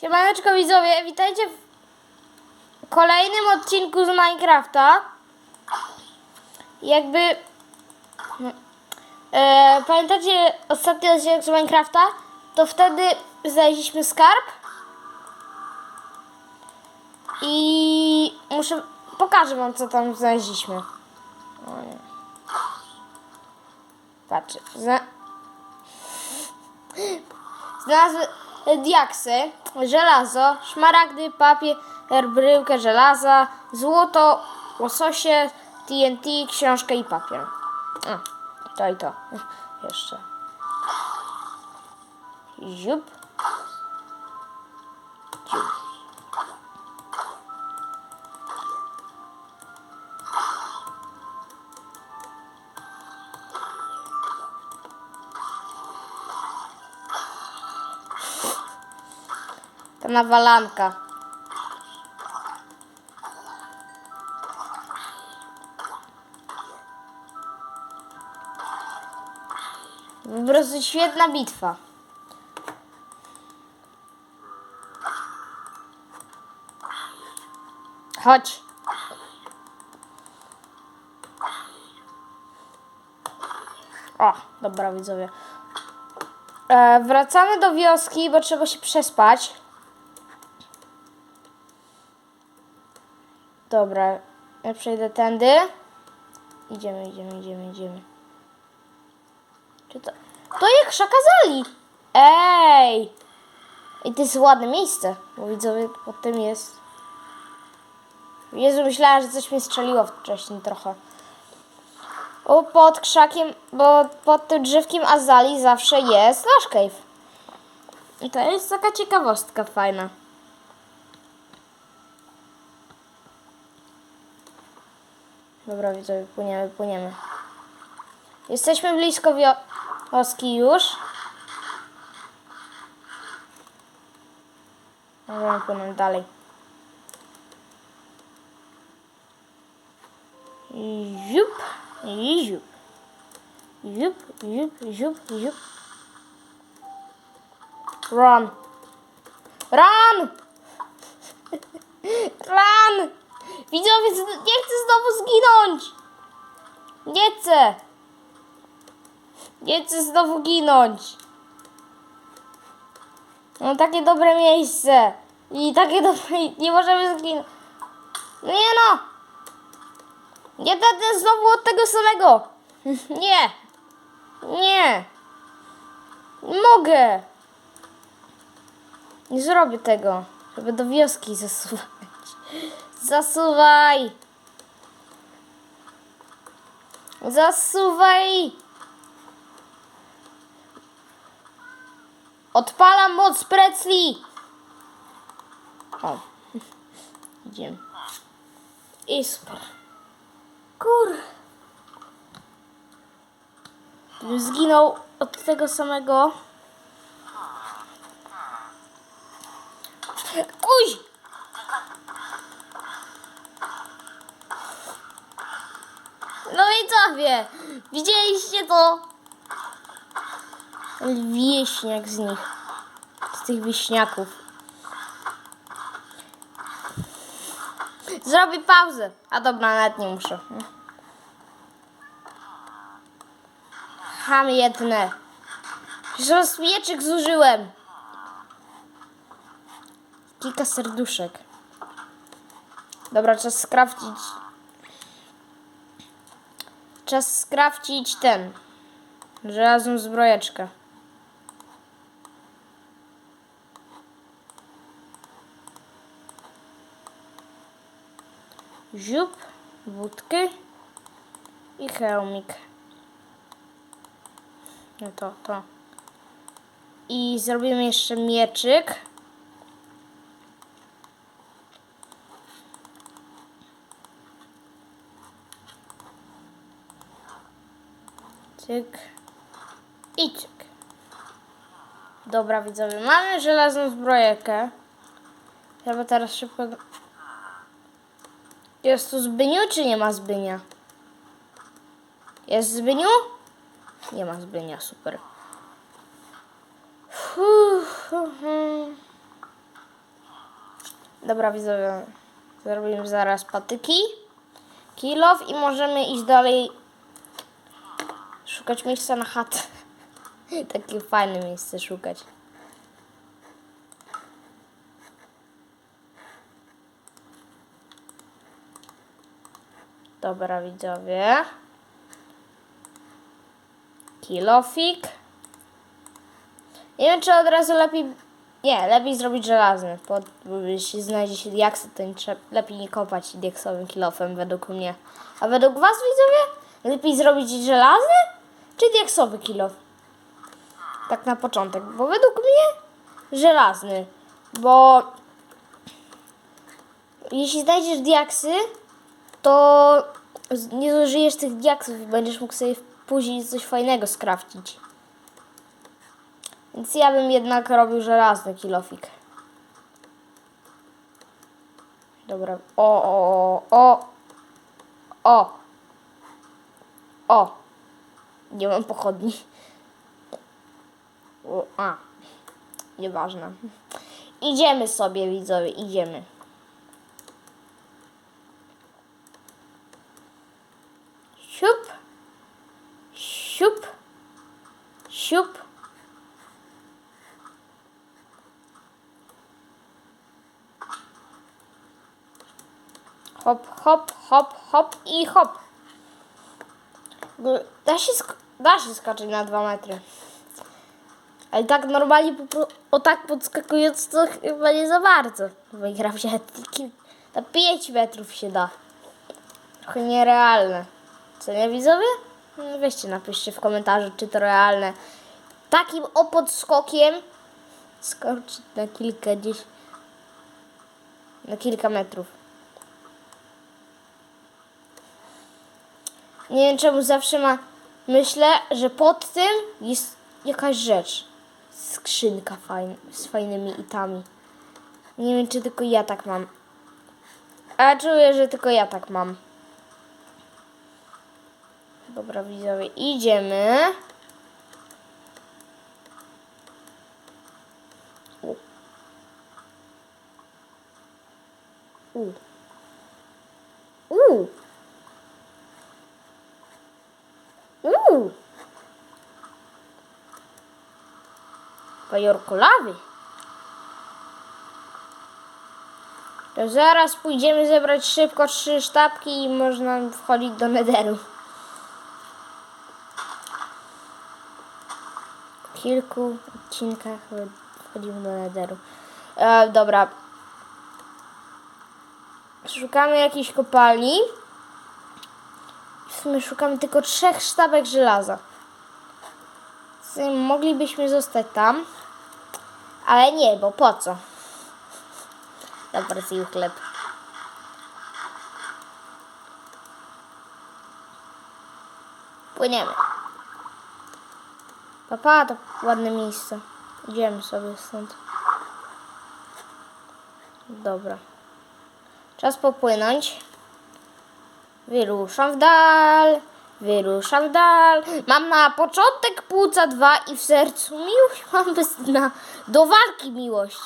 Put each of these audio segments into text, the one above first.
Siemaneczko widzowie, witajcie w kolejnym odcinku z Minecrafta. Jakby... E, pamiętacie ostatni odcinek z Minecrafta? To wtedy znaleźliśmy skarb. I muszę... Pokażę wam co tam znaleźliśmy. Patrzcie. Zna... Znalazły diaksy, żelazo, szmaragdy, papier, bryłkę żelaza, złoto, łososie, TNT, książkę i papier. A, to i to. Jeszcze. Ziup. Ziup. Nawalanka. Po prostu świetna bitwa. Chodź. O, dobra widzowie. E, wracamy do wioski, bo trzeba się przespać. Dobra, ja przejdę tędy. Idziemy, idziemy, idziemy, idziemy. Czy to... To jak szakazali! Ej! I to jest ładne miejsce, bo widzowie pod tym jest... Jezu, myślałam, że coś mnie strzeliło wcześniej trochę. O, pod krzakiem, bo pod tym drzewkiem azali zawsze jest nasz cave. I to jest taka ciekawostka fajna. Dobra, widzowie, płyniemy, płyniemy. Jesteśmy blisko wio- wioski już. Możemy płynąć dalej. Ziup, ziup. Ziup, ziup, ziup, ziup. Run. Run! Run! Widzowie, nie chcę znowu zginąć! Nie chcę! Nie chcę znowu ginąć! No takie dobre miejsce! I takie dobre... Nie możemy zginąć. Nie no! Nie będę znowu od tego samego! Nie! Nie mogę! Nie zrobię tego, żeby do wioski zasuwać. Zasuwaj! Zasuwaj! Odpalam moc precli! O. Idziemy. I super. Kur. Zginął od tego samego. Kuź! No i co wie? Widzieliście to? Wieśniak z nich. Z tych wieśniaków. Zrobię pauzę. A dobra, nawet nie muszę. Ham jedne. Mieczyk zużyłem. Kilka serduszek. Dobra, czas skrawcić. Czas skrawcić ten. Żelazną zbrojeczkę. Ziup, wódkę i hełmik. No to, to. I zrobimy jeszcze mieczyk. Cyk. I cyk. Dobra widzowie, mamy żelazną zbrojkę. Trzeba teraz szybko... Jest tu Zbyniu, czy nie ma Zbynia? Jest Zbyniu? Nie ma Zbynia, super. Hu. Dobra, widzowie. Zrobimy zaraz patyki. Kilof i możemy iść dalej. Szukać miejsca na chatę. Takie fajne miejsce szukać. Dobra, widzowie. Kilofik. Nie wiem, czy od razu lepiej... Nie, lepiej zrobić żelazny. Bo jeśli znajdzie się diaksy, to nie trzeba, lepiej nie kopać diaksowym kilofem, według mnie. A według was, widzowie? Lepiej zrobić żelazny, czy diaksowy kilof? Tak na początek, bo według mnie żelazny. Bo jeśli znajdziesz diaksy, to nie zużyjesz tych diaksów i będziesz mógł sobie później coś fajnego skrafcić. Więc ja bym jednak robił żelazny kilofik. Dobra. O, o, o, o. O. O. Nie mam pochodni. O, a. Nieważne. Idziemy sobie, widzowie, idziemy. Siup. Siup. Siup. Hop, hop, hop, hop i hop. G- Da się, da się skoczyć na dwa metry. Ale tak normalnie, o tak podskakując, to chyba nie za bardzo. Wygrał się na 5 metrów się da. Trochę nierealne. Co nie widzowie? No Weźcie, napiszcie w komentarzu, czy to realne. Takim o podskokiem skoczyć na kilka gdzieś. Na kilka metrów. Nie wiem czemu zawsze ma. Myślę, że pod tym jest jakaś rzecz. Skrzynka fajn, z fajnymi itami. Nie wiem, czy tylko ja tak mam. A czuję, że tylko ja tak mam. Dobra, widzowie, idziemy. U. U. U. Uuu. Pajorko lawy. To zaraz pójdziemy zebrać szybko trzy sztabki i można wchodzić do nederu. W kilku odcinkach wchodzimy do nederu. E, dobra. Szukamy jakiejś kopalni. Sumie szukamy tylko trzech sztabek żelaza. Moglibyśmy zostać tam. Ale nie, bo po co? Dobra, zjem chleb. Płyniemy. Papa, to ładne miejsce. Idziemy sobie stąd. Dobra. Czas popłynąć. Wyruszam w dal, wyruszam w dal. Mam na początek płuca dwa i w sercu miłość mam bez dna. Do walki miłość.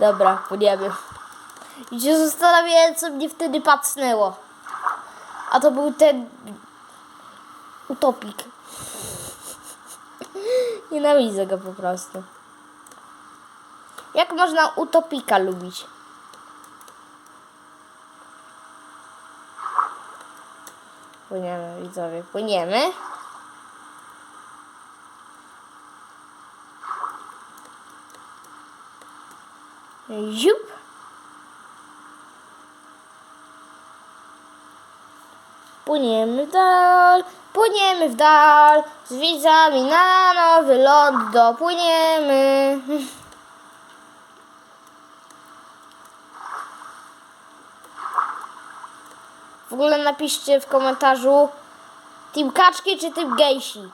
Dobra, płyniemy. I się zastanawiałem, co mnie wtedy pacnęło. A to był ten utopik. Nienawidzę go po prostu. Jak można utopika lubić? Płyniemy, widzowie, płyniemy. Ziup. Płyniemy w dal, płyniemy w dal, z widzami na nowy ląd dopłyniemy. W ogóle napiszcie w komentarzu Team Kaczki czy Team Gejsi.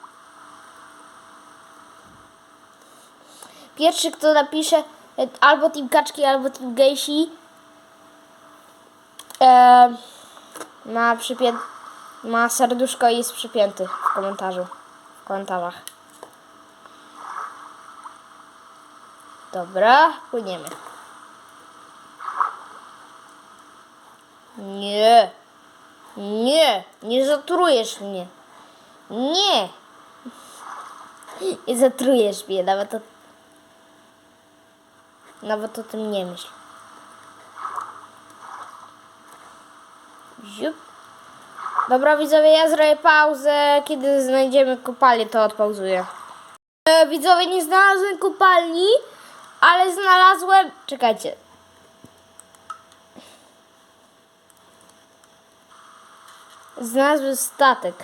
Pierwszy, kto napisze albo Team Kaczki, albo Team Gejsi, E, ma przypię... Ma serduszko i jest przypięty w komentarzu. W komentarzach. Dobra, płyniemy. Nie. Nie. Nie zatrujesz mnie. Nie. Nie zatrujesz mnie. Nawet o... Nawet o tym nie myśl. Ziup. Dobra widzowie, ja zrobię pauzę. Kiedy znajdziemy kopalnię, to odpauzuję. E, widzowie, nie znalazłem kopalni, ale znalazłem... Czekajcie. Znalazłem statek.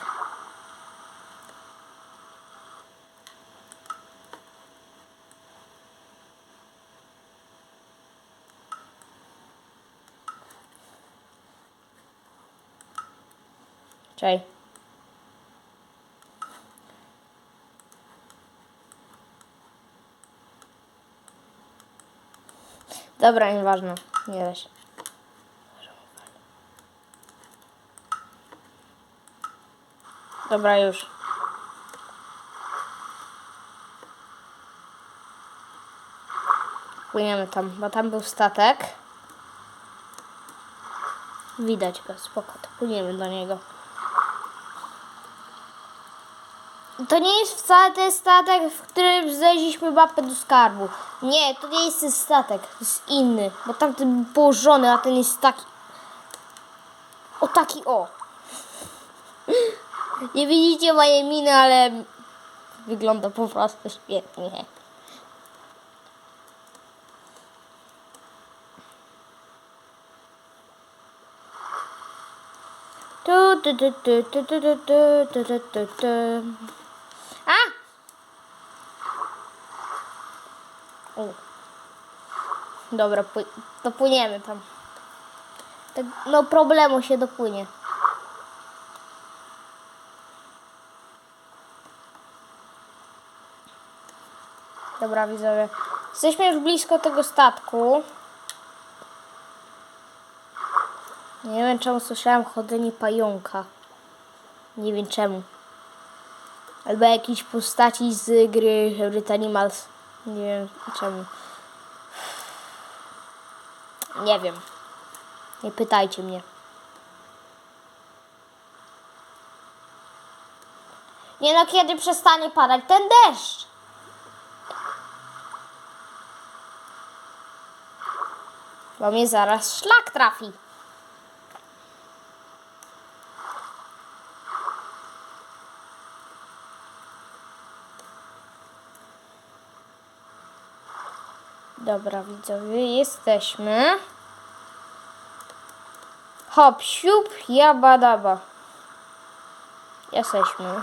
Czekaj. Dobra, nieważne. Nie da się. Dobra, już. Płyniemy tam, bo tam był statek. Widać go, spoko, to płyniemy do niego. To nie jest wcale ten statek, w którym znaleźliśmy mapę do skarbu. Nie, to nie jest ten statek, to jest inny, bo tamten był położony, a ten jest taki... O taki o. Nie widzicie mojej miny, ale wygląda po prostu świetnie. Tu, tu, tu, tu, tu, tu, tu, tu, tu, tu, tu, tu. A! O. Dobra, pły- dopłyniemy tam. Tak, no problemu się dopłynie. Dobra, widzowie. Jesteśmy już blisko tego statku. Nie wiem czemu słyszałem chodzenie pająka. Nie wiem czemu. Albo jakiejś postaci z gry Hybrid Animals. Nie wiem czemu. Nie wiem. Nie pytajcie mnie. Nie no, kiedy przestanie padać ten deszcz? Bo mnie zaraz szlak trafi. Dobra, widzowie, jesteśmy. Hop, siup, jabadaba. Jesteśmy.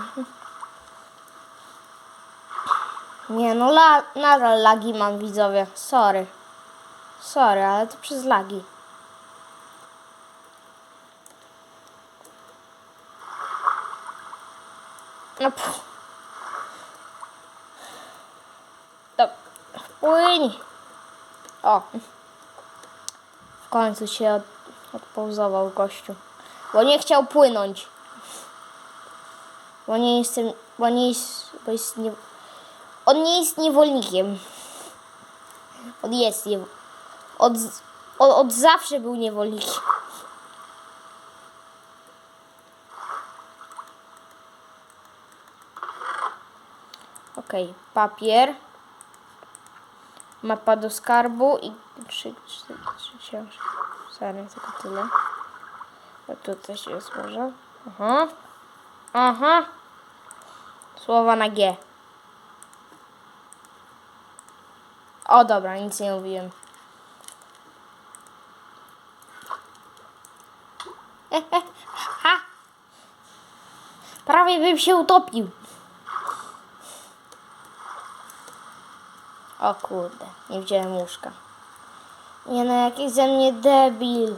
Nie no, la, nadal lagi mam, widzowie. Sorry. Sorry, ale to przez lagi. No, pff. Dobra. O. W końcu się od, odpouzował gościu. Bo nie chciał płynąć. Bo nie jestem. Bo nie jest. Bo jest nie, on nie jest niewolnikiem. On jest nie, od, od, od zawsze był niewolnikiem. Okej, papier. Mapa do skarbu i trzy, trzy, trzy książki. Sorry, tylko tyle. A tu coś jest może. Aha. Aha. Słowa na G. O dobra, nic nie mówiłem. Prawie bym się utopił. O kurde, nie wziąłem łóżka. Nie no, jaki ze mnie debil.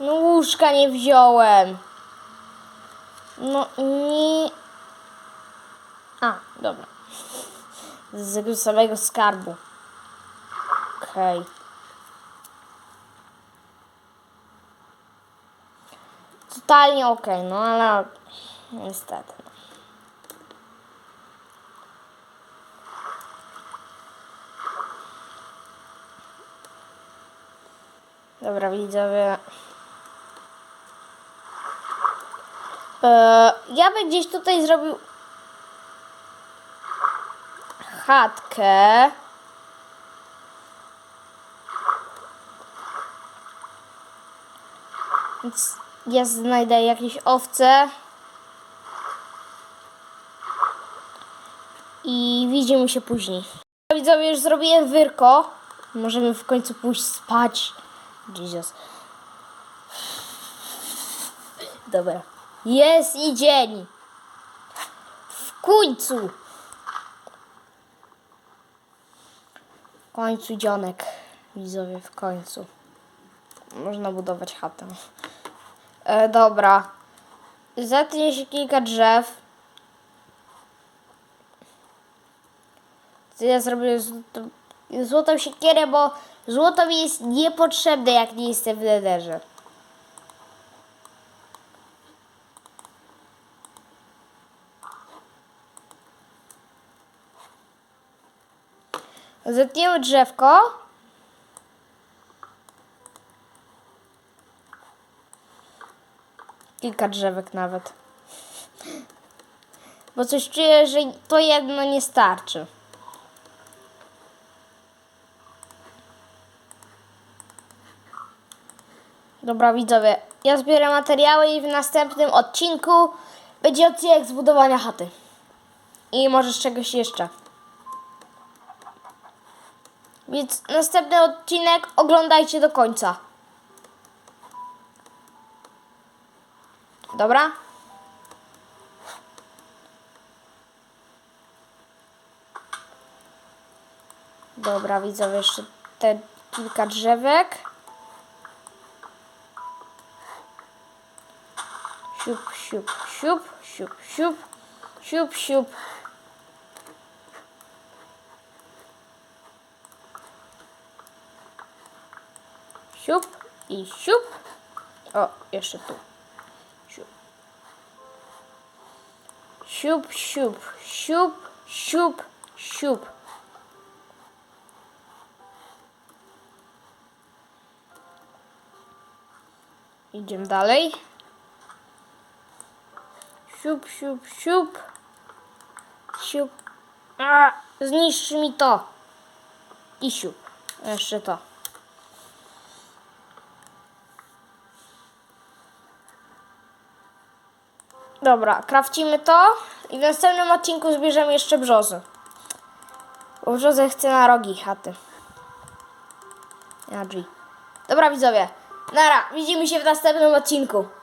No łóżka nie wziąłem. No nie... A, dobra. Z tego samego skarbu. Okej. totalnie okej, no ale niestety. Dobra, widzowie. E, ja bym gdzieś tutaj zrobił chatkę. Więc ja znajdę jakieś owce. I widzimy się później. Widzowie, już zrobiłem wyrko. Możemy w końcu pójść spać. Jesus. Dobra. Jest i dzień. W końcu. W końcu dzionek. Widzowie, w końcu. Można budować chatę. E, dobra. Zetnie się kilka drzew. Ja zrobię złotą siekierę, bo złoto mi jest niepotrzebne, jak nie jestem w nederze. Zetniemy drzewko. Kilka drzewek nawet. Bo coś czuję, że to jedno nie starczy. Dobra widzowie, ja zbierę materiały i w następnym odcinku będzie odcinek zbudowania chaty. I może z czegoś jeszcze. Więc następny odcinek oglądajcie do końca. Dobra? Dobra, widzowie, jeszcze te kilka drzewek. Siup, siup, siup, siup, siup, siup, siup. I siup. O, jeszcze tu. Siup. Siup, siup, siup, siup, siup. Idziemy dalej. Siup, siup, siup. Siup. A, mi to. I siup. Jeszcze to. Dobra, krawcimy to i w następnym odcinku zbierzemy jeszcze brzozy. Bo brzozę chcę na rogi chaty. Dobra widzowie, nara, widzimy się w następnym odcinku.